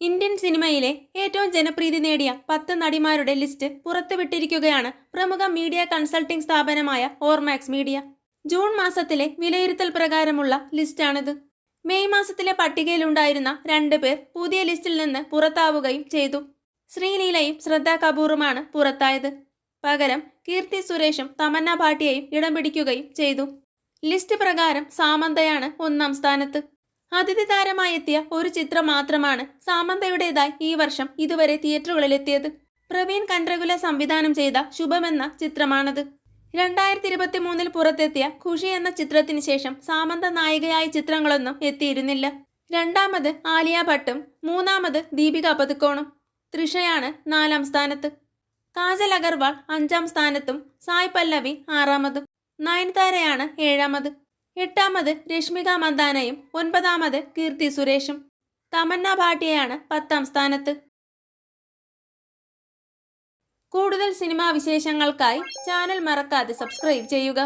Indian സിനിമയിലെ ഏറ്റവും ജനപ്രീതി നേടിയ പത്ത് നടിമാരുടെ ലിസ്റ്റ് പുറത്തുവിട്ടിരിക്കുകയാണ് പ്രമുഖ മീഡിയ കൺസൾട്ടിംഗ് സ്ഥാപനമായ ഓർമാക്സ് മീഡിയ. ജൂൺ മാസത്തിലെ വിലയിരുത്തൽ പ്രകാരമുള്ള ലിസ്റ്റാണിത്. മെയ് മാസത്തിലെ പട്ടികയിലുണ്ടായിരുന്ന രണ്ട് പേർ പുതിയ ലിസ്റ്റിൽ നിന്ന് പുറത്താവുകയും ചെയ്തു. ശ്രീലീലയും ശ്രദ്ധ കപൂറുമാണ് പുറത്തായത്. പകരം കീർത്തി സുരേഷും തമന്ന ഭാട്ടിയയും ഇടം പിടിക്കുകയും ചെയ്തു. ലിസ്റ്റ് പ്രകാരം സാമന്തയാണ് ഒന്നാം സ്ഥാനത്ത്. അതിഥി താരമായി എത്തിയ ഒരു ചിത്രം മാത്രമാണ് സാമന്തയുടേതായി ഈ വർഷം ഇതുവരെ തിയേറ്ററുകളിലെത്തിയത്. പ്രവീൺ കണ്ട്രകുല സംവിധാനം ചെയ്ത ശുഭം എന്ന ചിത്രമാണത്. രണ്ടായിരത്തി ഇരുപത്തി മൂന്നിൽ പുറത്തെത്തിയ ഖുഷി എന്ന ചിത്രത്തിന് ശേഷം സാമന്ത നായികയായ ചിത്രങ്ങളൊന്നും എത്തിയിരുന്നില്ല. രണ്ടാമത് ആലിയ ഭട്ടും മൂന്നാമത് ദീപിക പതുക്കോണും തൃഷയാണ് നാലാം സ്ഥാനത്ത്. കാജൽ അഗർവാൾ അഞ്ചാം സ്ഥാനത്തും സായ് പല്ലവി ആറാമതും. നയൻതാരയാണ് ഏഴാമത്. എട്ടാമത് രശ്മിക മന്ദാനയും ഒൻപതാമത് കീർത്തി സുരേഷും. തമന്ന ഭാട്ടിയയാണ് പത്താം സ്ഥാനത്ത്. കൂടുതൽ സിനിമാ വിശേഷങ്ങൾക്കായി ചാനൽ മറക്കാതെ സബ്സ്ക്രൈബ് ചെയ്യുക.